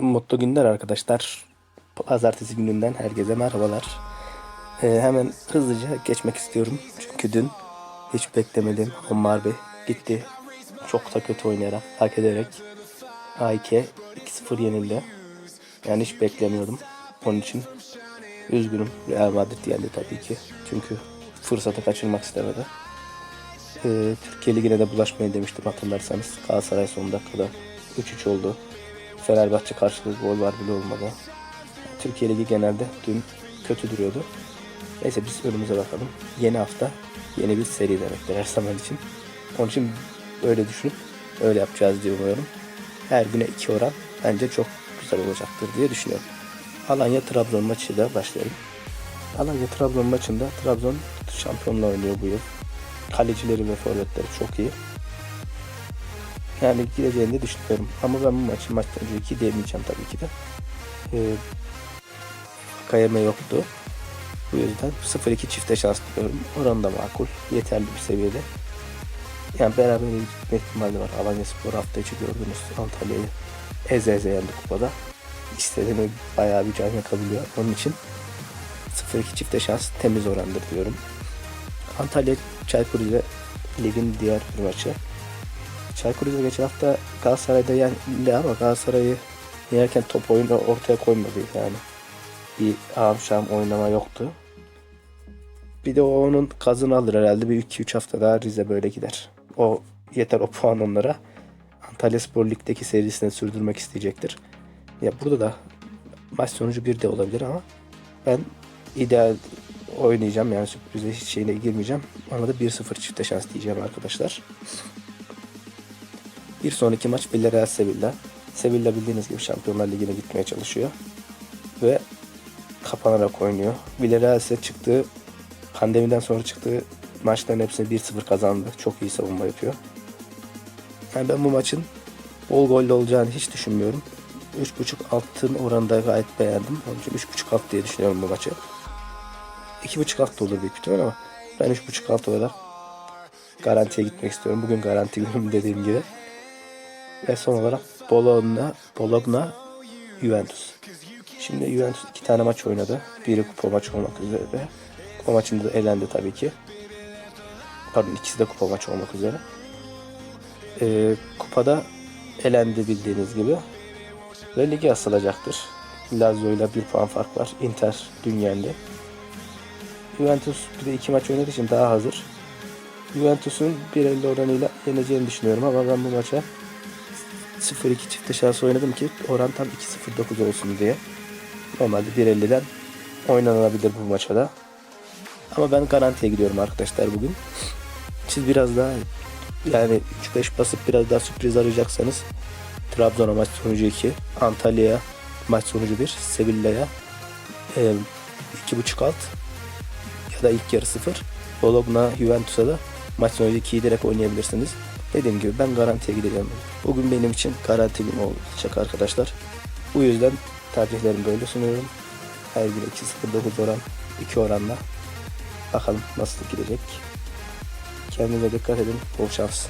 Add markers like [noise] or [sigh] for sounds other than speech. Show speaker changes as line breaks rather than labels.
Mutlu günler arkadaşlar. Pazartesi gününden herkese merhabalar. Ee, hemen hızlıca geçmek istiyorum. Çünkü dün hiç beklemedim. Omar Bey gitti. Çok da kötü oynayarak, hak ederek AIK 2-0 yenildi. Yani hiç beklemiyordum. Onun için üzgünüm. Real Madrid yendi tabii ki. Çünkü fırsatı kaçırmak istemedi. Ee, Türkiye Ligi'ne de bulaşmayın demiştim hatırlarsanız. Galatasaray son dakikada 3-3 oldu. Fenerbahçe karşılığı gol var bile olmadı. Türkiye Ligi genelde dün kötü duruyordu. Neyse biz önümüze bakalım. Yeni hafta yeni bir seri demektir her zaman için. Onun için öyle düşünüp öyle yapacağız diye umuyorum. Her güne iki oran bence çok güzel olacaktır diye düşünüyorum. Alanya Trabzon maçıyla başlayalım. Alanya Trabzon maçında Trabzon şampiyonla oynuyor bu yıl. Kalecileri ve forvetleri çok iyi. Yani gireceğini de düşünüyorum. Ama ben bu maçı maçtan önce 2 diyemeyeceğim tabii ki de. Ee, Kayeme yoktu. Bu yüzden 0-2 çifte şans diyorum. Oran da makul. Yeterli bir seviyede. Yani beraber gitme ihtimali var. Alanya Spor hafta içi gördünüz. Antalya'yı eze eze yendi kupada. İstediğini bayağı bir can yakabiliyor. Onun için 0-2 çifte şans temiz orandır diyorum. Antalya Çaykur ile ligin diğer bir maçı. Çaykur Rize geçen hafta Galatasaray'da yendi ama Galatasaray'ı yerken top oyunu ortaya koymadı yani. Bir ağam oynama yoktu. Bir de o onun kazını alır herhalde. Bir 2-3 hafta daha Rize böyle gider. O yeter o puan onlara. Antalya Spor Lig'deki serisini sürdürmek isteyecektir. Ya burada da maç sonucu bir de olabilir ama ben ideal oynayacağım yani sürprize hiç şeyine girmeyeceğim. Ona da 1-0 çifte şans diyeceğim arkadaşlar. Bir sonraki maç Villarreal Sevilla. Sevilla bildiğiniz gibi Şampiyonlar Ligi'ne gitmeye çalışıyor. Ve kapanarak oynuyor. Villarreal ise çıktığı pandemiden sonra çıktığı maçların hepsini 1-0 kazandı. Çok iyi savunma yapıyor. Yani ben bu maçın bol gollü olacağını hiç düşünmüyorum. 3.5 altın oranında gayet beğendim. Onun için 3.5 alt diye düşünüyorum bu maçı. 2.5 alt da olur büyük ihtimal ama ben 3.5 alt olarak garantiye gitmek istiyorum. Bugün garanti [laughs] günüm dediğim gibi. Ve son olarak Bologna, Bologna Juventus. Şimdi Juventus iki tane maç oynadı. Biri kupa maçı olmak üzere. Kupa maçında da elendi tabii ki. Pardon ikisi de kupa maçı olmak üzere. Ee, kupada elendi bildiğiniz gibi. Ve ligi asılacaktır. Lazio ile bir puan fark var. Inter dün yendi. Juventus bir de iki maç oynadığı için daha hazır. Juventus'un 1.50 oranıyla yeneceğini düşünüyorum ama ben bu maça 0-2 çifte şans oynadım ki oran tam 2-0-9 olsun diye. Normalde 1.50'den oynanabilir bu maça. Ama ben garantiye gidiyorum arkadaşlar bugün. Siz biraz daha yani 3-5 basıp biraz daha sürpriz arayacaksanız Trabzon'a maç sonucu 2, Antalya'ya maç sonucu 1, Sevilla'ya e, 2.5 alt ya da ilk yarı 0. Bologna, Juventus'a da maç sonucu 2'yi direkt oynayabilirsiniz. Dediğim gibi ben garantiye gideceğim. Bugün benim için garanti gün olacak arkadaşlar. Bu yüzden tercihlerimi böyle sunuyorum. Her gün 2.09 oran, 2 oranla. Bakalım nasıl gidecek. Kendinize dikkat edin. Bol şans.